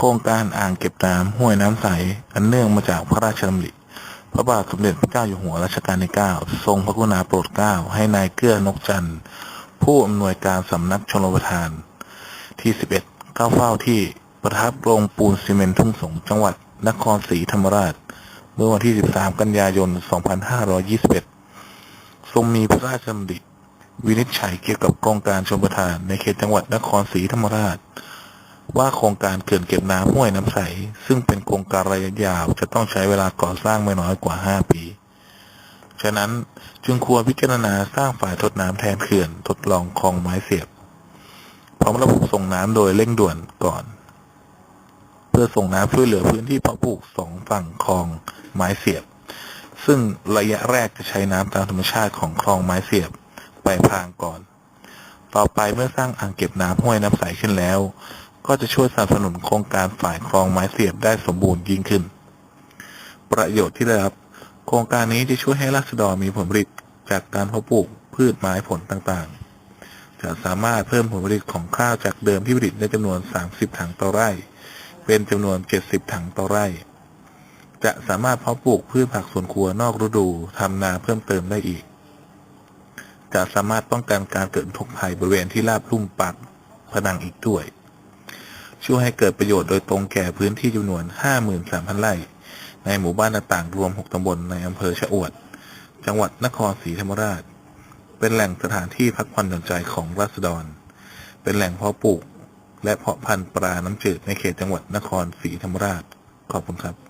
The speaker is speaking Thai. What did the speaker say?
โครงการอ่างเก็บน้ำห้วยน้ำใส อันเนื่องมาจากพระราชดำริพระบาทสมเด็จพระเจ้าอยู่หัวรัชกาลที่ 9 ทรงพระกรุณาโปรดเกล้าให้นายเกื้อนกจันทร์ ผู้อำนวยการสำนักชลประทาน ที่ 11 เข้าเฝ้าที่ประทับโรงปูนซีเมนต์ทุ่งสงจังหวัดนครศรีธรรมราช เมื่อวันที่ 13 กันยายน 2521 ทรงมีพระราชดำริวินิจฉัยเกี่ยวกับโครงการชลประทานในเขตจังหวัดนครศรีธรรมราช ว่าโครงการเขื่อนเก็บน้ำห้วยน้ำใส ซึ่งเป็นโครงการระยะยาวจะต้องใช้เวลาก่อสร้างไม่น้อยกว่า 5 ปี ฉะนั้นจึงควรพิจารณาสร้างฝ่ายทดน้ำแทนเขื่อนทดลองคลองไม้เสียบ พร้อมระบบส่งน้ำโดยเร่งด่วนก่อน เพื่อส่งน้ำช่วยเหลือพื้นที่เพาะปลูกสองฝั่งคลองไม้เสียบ ซึ่งระยะแรกจะใช้น้ำตามธรรมชาติของคลองไม้เสียบไปพางก่อน ต่อไปเมื่อสร้างอ่างเก็บน้ำห้วยน้ำใสขึ้นแล้ว ก็จะช่วยสนับสนุนโครงการฝ่ายคลองไม้เสียบได้สมบูรณ์ยิ่งขึ้น ประโยชน์ที่ได้รับ โครงการนี้จะช่วยให้ราษฎรมีผลผลิตจากการเพาะปลูกพืชไม้ผลต่างๆ จะสามารถเพิ่มผลผลิตของข้าวจากเดิมที่ผลิตได้จำนวน 30 ถังต่อไร่ เป็นจำนวน 70 ถังต่อไร่ จะสามารถเพาะปลูกพืชผักสวนครัวนอกฤดูทำนาเพิ่มเติมได้อีก จะสามารถป้องกันการเกิดอุกภัยบริเวณที่ราบลุ่มปักผนังอีกด้วย ช่วยให้เกิดประโยชน์โดยตรงแก่พื้นที่จำนวน 53,000 ไร่ ในหมู่บ้านต่างๆ รวม 6 ตำบลในอำเภอชะอวด จังหวัดนครศรีธรรมราช เป็นแหล่งสถานที่พักผ่อนหย่อนใจของราษฎร เป็นแหล่งเพาะปลูก และเพาะพันธุ์ปลาน้ำจืดในเขตจังหวัดนครศรีธรรมราช ขอบคุณครับ